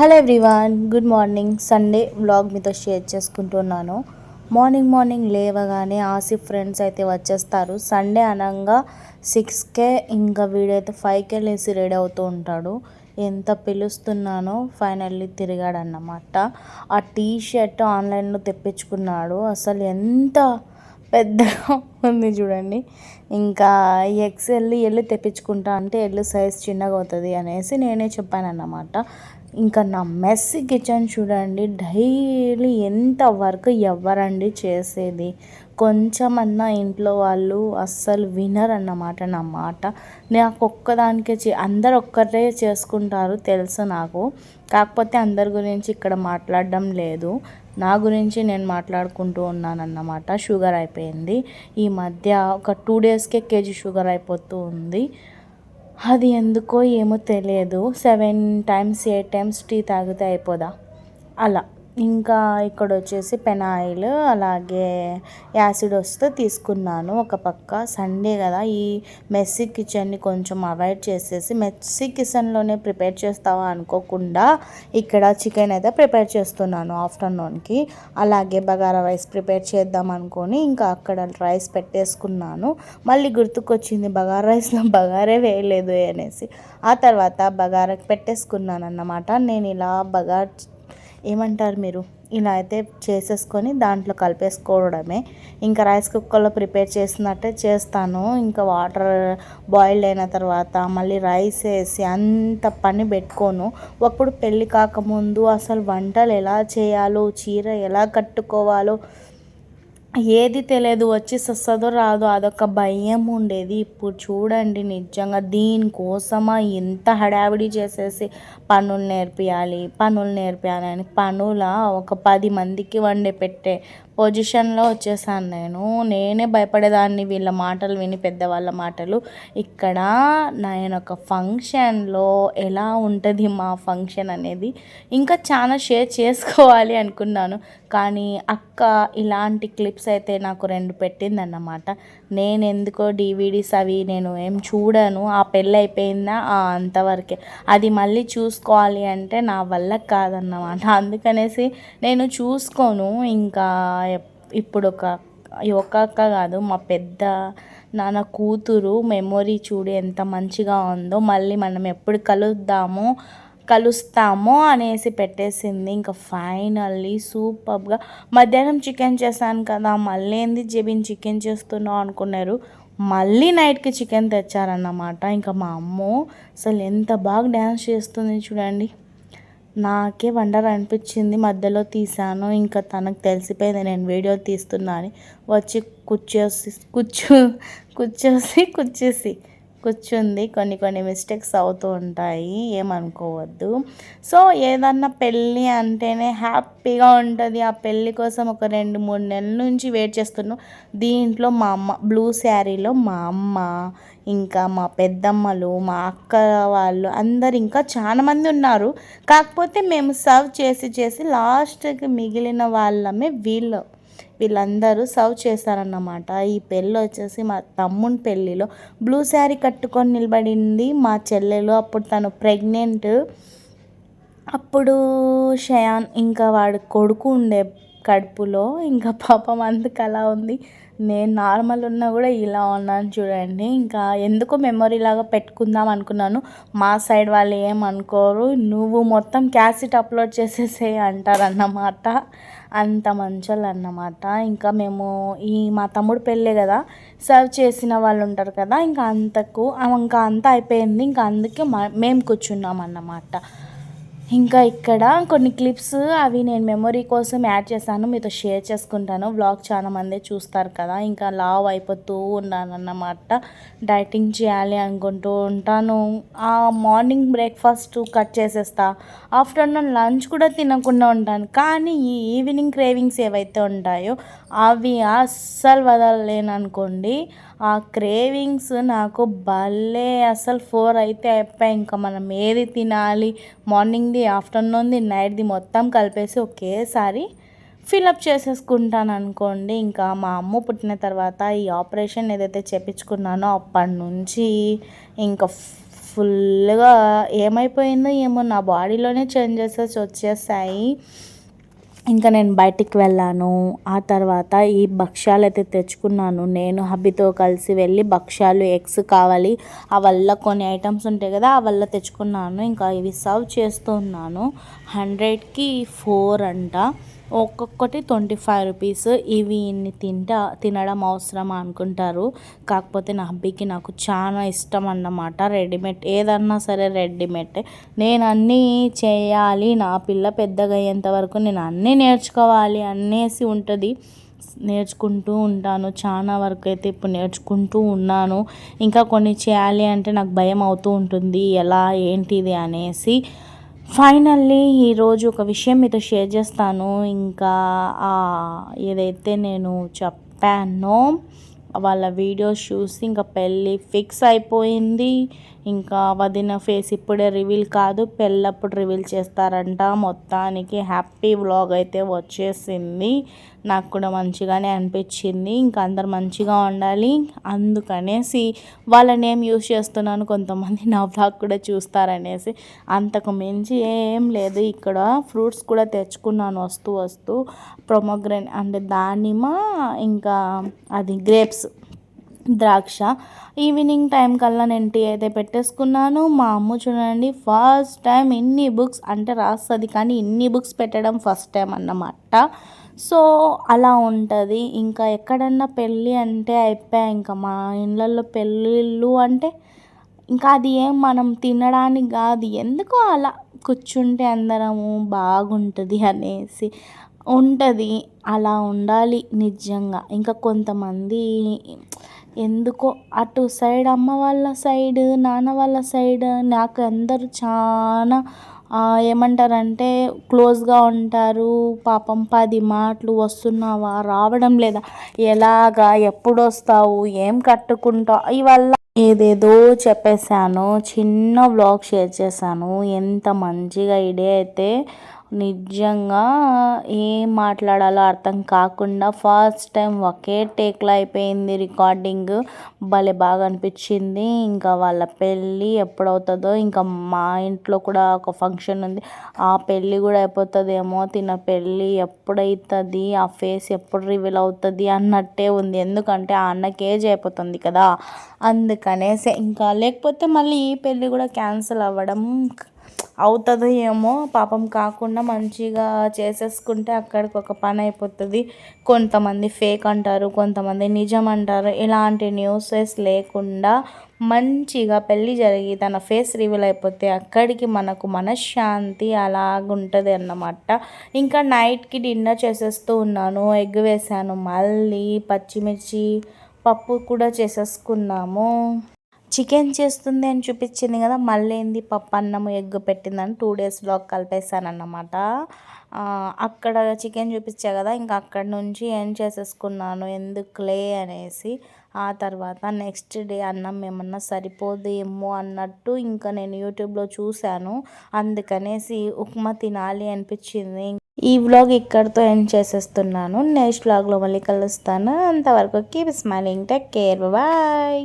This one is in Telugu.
Hello everyone good morning. Sunday vlog మీతో షేర్ చేసుకుంటున్నాను. మార్నింగ్ మార్నింగ్ లేవగానే ఆసిఫ్ ఫ్రెండ్స్ అయితే వచ్చేస్తారు. సండే అనగా సిక్స్కే ఇంకా వీడైతే ఫైవ్కే లేచి రెడీ అవుతూ ఉంటాడు. ఎంత పిలుస్తున్నానో ఫైనల్లీ తిరిగాడన్నమాట. ఆ టీ షర్ట్ ఆన్లైన్లో తెప్పించుకున్నాడు. అసలు ఎంత పెద్దగా ఉంది చూడండి. ఇంకా ఎక్స్ఎల్ ఎల్లు తెప్పించుకుంటా అంటే ఎల్లు సైజ్ చిన్నగా అవుతుంది అనేసి నేనే చెప్పాను అన్నమాట ఇంకా నా మెస్ కిచెన్ చూడండి డైలీ ఎంత వర్క్ ఎవరండి చేసేది. కొంచెమన్నా ఇంట్లో వాళ్ళు అస్సలు వినరు అన్నమాట నా మాట. నాకు ఒక్కదానికే చే అందరు ఒక్కరే చేసుకుంటారు తెలుసు నాకు. కాకపోతే అందరి గురించి ఇక్కడ మాట్లాడడం లేదు. నా గురించి నేను మాట్లాడుకుంటూ ఉన్నాను అన్నమాట షుగర్ అయిపోయింది. ఈ మధ్య ఒక టూ డేస్కే కేజీ షుగర్ అయిపోతూ ఉంది. అది ఎందుకో ఏమో తెలియదు. Seven times eight times tea తాగితే అయిపోదా? అలా. ఇంకా ఇక్కడ వచ్చేసి పెనాయిల్ అలాగే యాసిడ్ వస్తే తీసుకున్నాను ఒక పక్క. సండే కదా ఈ మెస్సీ కిచెన్ని కొంచెం అవాయిడ్ చేసేసి మెస్సీ కిచెన్లోనే ప్రిపేర్ చేస్తావా అనుకోకుండా ఇక్కడ చికెన్ అయితే ప్రిపేర్ చేస్తున్నాను ఆఫ్టర్నూన్కి. అలాగే బగారా రైస్ ప్రిపేర్ చేద్దాం అనుకొని ఇంకా అక్కడ రైస్ పెట్టేసుకున్నాను. మళ్ళీ గుర్తుకొచ్చింది బగారా రైస్లో బగారే వేయలేదు అనేసి. ఆ తర్వాత బగారా పెట్టేసుకున్నాను అన్నమాట నేను ఇలా బగార్ ఏమంటారు మీరు? ఇలా అయితే చేసేసుకొని దాంట్లో కలిపేసుకోవడమే. ఇంకా రైస్ కుక్కర్లో ప్రిపేర్ చేసినట్టే చేస్తాను. ఇంకా వాటర్ బాయిల్డ్ అయిన తర్వాత మళ్ళీ రైస్ వేసి అంత పని పెట్టుకోను. అప్పుడు పెళ్ళి కాకముందు అసలు వంటలు ఎలా చేయాలో చీర ఎలా కట్టుకోవాలో ఏది తెలియదు వచ్చి వస్తుందో రాదో. అదొక భయం ఉండేది. ఇప్పుడు చూడండి నిజంగా దీనికోసమా ఎంత హడావిడి చేసేసి పనులు నేర్పియాలి పనులు నేర్పించాలని పనుల ఒక పది మందికి వండి పెట్టే పొజిషన్లో వచ్చేసాను నేను. నేనే భయపడేదాన్ని. వీళ్ళ మాటలు విని పెద్దవాళ్ళ మాటలు. ఇక్కడ నేను ఒక ఫంక్షన్లో ఎలా ఉంటుంది మా ఫంక్షన్ అనేది ఇంకా చాలా షేర్ చేసుకోవాలి అనుకున్నాను. కానీ అక్క ఇలాంటి క్లిప్స్ అయితే నాకు రెండు పెట్టిందన్నమాట. నేను ఎందుకో డివిడీస్ అవి నేను ఏం చూడను. ఆ పెళ్ళి అయిపోయిందా? అంతవరకే. అది మళ్ళీ చూసుకోవాలి అంటే నా వల్ల కాదన్నమాట. అందుకనేసి నేను చూసుకోను. ఇంకా ఇప్పుడు ఒక ఒక అక్క కాదు మా పెద్ద నాన్న కూతురు మెమొరీ చూడు ఎంత మంచిగా ఉందో మళ్ళీ మనం ఎప్పుడు కలుద్దామో కలుస్తామో అనేసి పెట్టేసింది. ఇంకా ఫైనల్లీ సూపర్గా మధ్యాహ్నం చికెన్ చేశాను కదా మళ్ళీ ఏంది జెబిన్ చికెన్ చేస్తున్నావు అనుకున్నారు. మళ్ళీ నైట్కి చికెన్ తెచ్చారన్నమాట. ఇంకా మా అమ్మ అసలు ఎంత బాగా డ్యాన్స్ చేస్తుంది చూడండి. నాకే వండర్ అనిపించింది. మధ్యలో తీసాను ఇంకా తనకు తెలిసిపోయింది నేను వీడియో తీస్తున్నా అని. వచ్చి కూర్చోసి కూర్చో కూర్చోసి కూర్చేసి కూర్చుంది. కొన్ని కొన్ని మిస్టేక్స్ అవుతూ ఉంటాయి. ఏమనుకోవద్దు. సో ఏదన్నా పెళ్ళి అంటేనే హ్యాపీగా ఉంటుంది. ఆ పెళ్ళి కోసం ఒక రెండు మూడు నెలల నుంచి వెయిట్ చేస్తున్నాం. దీంట్లో మా అమ్మ బ్లూ శారీలో మా అమ్మ ఇంకా మా పెద్దమ్మలు మా అక్క వాళ్ళు అందరు ఇంకా చాలామంది ఉన్నారు. కాకపోతే మేము సర్వ్ చేసి చేసి లాస్ట్కి మిగిలిన వాళ్ళమే వీళ్ళు. వీళ్ళందరూ సర్వ్ చేశారన్నమాట. ఈ పెళ్ళి వచ్చేసి మా తమ్ముని పెళ్ళిలో బ్లూ శారీ కట్టుకొని నిలబడింది మా చెల్లెలు. అప్పుడు తను ప్రెగ్నెంట్. అప్పుడు షయాన్ ఇంకా వాడు కొడుకు ఉండే కడుపులో. ఇంకా పాపం అందుకు అలా ఉంది. నేను నార్మల్ ఉన్నా కూడా ఇలా ఉన్నాను చూడండి. ఇంకా ఎందుకో మెమొరీ లాగా పెట్టుకుందాం అనుకున్నాను. మా సైడ్ వాళ్ళు ఏమనుకోరు నువ్వు మొత్తం క్యాసెట్ అప్లోడ్ చేసేసే అంటారన్నమాట. అంత మంచోళ్ళు అన్నమాట. ఇంకా మేము ఈ మా తమ్ముడు పెళ్ళే కదా. సర్వ్ చేసిన వాళ్ళు ఉంటారు కదా. ఇంకా అంతకు ఇంకా అంతా అయిపోయింది. ఇంకా అందుకే మేము కూర్చున్నాం అన్నమాట. ఇంకా ఇక్కడ కొన్ని క్లిప్స్ అవి నేను మెమొరీ కోసం యాడ్ చేశాను. మీతో షేర్ చేసుకుంటాను. వ్లాగ్ చాలా మంది చూస్తారు కదా. ఇంకా లావ్ అయిపోతూ ఉన్నానన్నమాట. డైటింగ్ చేయాలి అనుకుంటూ ఉంటాను. ఆ మార్నింగ్ బ్రేక్ఫాస్ట్ కట్ చేసేస్తా. ఆఫ్టర్నూన్ లంచ్ కూడా తినకుండా ఉంటాను. కానీ ఈ ఈవినింగ్ క్రేవింగ్స్ ఏవైతే ఉంటాయో అవి అస్సలు వదలలేను అనుకోండి ఆ క్రేవింగ్స్ నాకు భలే అసలు ఫోర్ అయితే అయిపోయాయి ఇంకా మనం ఏది తినాలి? మార్నింగ్ది ఆఫ్టర్నూన్ది నైట్ది మొత్తం కలిపేసి ఒకేసారి ఫిలప్ చేసేసుకుంటాను అనుకోండి. ఇంకా మా అమ్మ పుట్టిన తర్వాత ఈ ఆపరేషన్ ఏదైతే చేపించుకున్నానో అప్పటి నుంచి ఇంకా ఫుల్గా ఏమైపోయిందో ఏమో నా బాడీలోనే చేంజెసెస్ వచ్చేసాయి. ఇంకా నేను బయటికి వెళ్ళాను. ఆ తర్వాత ఈ భక్ష్యాలు అయితే తెచ్చుకున్నాను. నేను హబ్బీతో కలిసి వెళ్ళి భక్ష్యాలు ఎగ్స్ కావాలి. ఆ వల్ల కొన్ని ఐటమ్స్ ఉంటాయి కదా ఆ వల్ల తెచ్చుకున్నాను. ఇంకా ఇవి సర్వ్ చేస్తున్నాను హండ్రెడ్కి ఫోర్ అంట. ఒక్కొక్కటి ట్వంటీ ఫైవ్ రూపీస్. ఇవి ఇన్ని తింటా తినడం అవసరం అనుకుంటారు. కాకపోతే నా హబ్బీకి నాకు చాలా ఇష్టం అన్నమాట. రెడీమేడ్ ఏదన్నా సరే రెడీమేడ్. నేను అన్నీ చేయాలి. నా పిల్ల పెద్దగా అయ్యేంత వరకు నేను అన్నీ నేర్చుకోవాలి అనేసి ఉంటుంది. నేర్చుకుంటూ ఉంటాను. చాలా వరకు అయితే ఇప్పుడు నేర్చుకుంటూ ఉన్నాను. ఇంకా కొన్ని చేయాలి అంటే నాకు భయం అవుతూ ఉంటుంది. ఎలా ఏంటిది అనేసి. ఫైనల్లీ ఈరోజు ఒక విషయం మీతో షేర్ చేస్తాను. ఇంకా ఏదైతే నేను చెప్పానో వాళ్ళ వీడియోస్ చూసి ఇంకా పెళ్ళి ఫిక్స్ అయిపోయింది. ఇంకా వదిన ఫేస్ ఇప్పుడే రివీల్ కాదు పెళ్ళప్పుడు రివీల్ చేస్తారంట. మొత్తానికి హ్యాపీ వ్లాగ్ అయితే వచ్చేసింది. నాకు కూడా మంచిగానే అనిపించింది. ఇంకా అందరు మంచిగా ఉండాలి. అందుకనేసి వాళ్ళ నేమ్ యూస్ చేస్తున్నాను. కొంతమంది నా వ్లాగ్ కూడా చూస్తారనేసి అంతకు మించి ఏం లేదు. ఇక్కడ ఫ్రూట్స్ కూడా తెచ్చుకున్నాను వస్తూ వస్తూ. ప్రొమోగ్రెన్ అంటే దానిమ్మ ఇంకా అది గ్రేప్స్ ద్రాక్ష. ఈవినింగ్ టైం కల్లా నేను టీ అయితే పెట్టేసుకున్నాను. మా అమ్మ చూడండి ఫస్ట్ టైం ఇన్ని బుక్స్ అంటే రాస్తుంది కానీ ఇన్ని బుక్స్ పెట్టడం ఫస్ట్ టైం అన్నమాట. సో అలా ఉంటుంది. ఇంకా ఎక్కడన్నా పెళ్ళి అంటే అయిపోయా ఇంకా మా ఇళ్ళల్లో పెళ్ళిళ్ళు అంటే ఇంకా అది ఏం మనం తినడానికి కాదు. ఎందుకో అలా కూర్చుంటే అందరము బాగుంటుంది అనేసి ఉంటుంది. అలా ఉండాలి నిజంగా. ఇంకా కొంతమంది ఎందుకో అటు సైడ్ అమ్మ వాళ్ళ సైడ్ నాన్న వాళ్ళ సైడ్ నాకు అందరూ చాలా ఏమంటారంటే క్లోజ్గా ఉంటారు. పాపం పది మాటలు వస్తున్నావా? రావడం లేదా? ఎలాగా? ఎప్పుడు వస్తావు ఏం కట్టుకుంటావు? ఇవల్ల ఏదేదో చెప్పేశాను. చిన్న బ్లాగ్ షేర్ చేశాను. ఎంత మంచిగా ఇడే అయితే నిజంగా ఏం మాట్లాడాలో అర్థం కాకుండా ఫస్ట్ టైం ఒకే టేక్లో అయిపోయింది రికార్డింగ్. భలే బాగా అనిపించింది. ఇంకా వాళ్ళ పెళ్ళి ఎప్పుడవుతుందో ఇంకా మా ఇంట్లో కూడా ఒక ఫంక్షన్ ఉంది. ఆ పెళ్ళి కూడా అయిపోతుందేమో తిన పెళ్ళి ఎప్పుడవుతుంది ఆ ఫేస్ ఎప్పుడు రివీల్ అవుతుంది అన్నట్టే ఉంది. ఎందుకంటే ఆ అన్నకి ఏజ్ అయిపోతుంది కదా. అందుకనేసి ఇంకా లేకపోతే మళ్ళీ ఈ పెళ్ళి కూడా క్యాన్సిల్ అవ్వడం అవుతుందో ఏమో పాపం కాకుండా మంచిగా చేసేసుకుంటే అక్కడికి ఒక పని అయిపోతుంది. కొంతమంది ఫేక్ అంటారు కొంతమంది నిజం అంటారు. ఇలాంటి న్యూసెస్ లేకుండా మంచిగా పెళ్ళి జరిగి తన ఫేస్ రివీల్ అయిపోతే అక్కడికి మనకు మనశ్శాంతి అలాగుంటుంది అన్నమాట. ఇంకా నైట్కి డిన్నర్ చేసేస్తూ ఉన్నాను ఎగ్ వేసాను మళ్ళీ పచ్చిమిర్చి పప్పు కూడా చేసేసుకున్నాము. చికెన్ చేస్తుంది అని చూపించింది కదా మళ్ళీ ఏంది పప్పు అన్నం ఎగ్ పెట్టిందని టూ డేస్ కలిపేసాను అన్నమాట అక్కడ చికెన్ చూపించా కదా ఇంకా అక్కడ నుంచి ఏం చేసేసుకున్నాను ఎందుకులే అనేసి ఆ తర్వాత నెక్స్ట్ డే అన్నం ఏమన్నా సరిపోదేమో అన్నట్టు ఇంకా నేను యూట్యూబ్లో చూశాను. అందుకనేసి ఉప్మా తినాలి అనిపించింది. ఈ వ్లాగ్ ఇక్కడితో ఎండ్ చేసేస్తున్నాను. నెక్స్ట్ వ్లాగ్లో మళ్ళీ కలుస్తాను. అంతవరకు keep smiling take care bye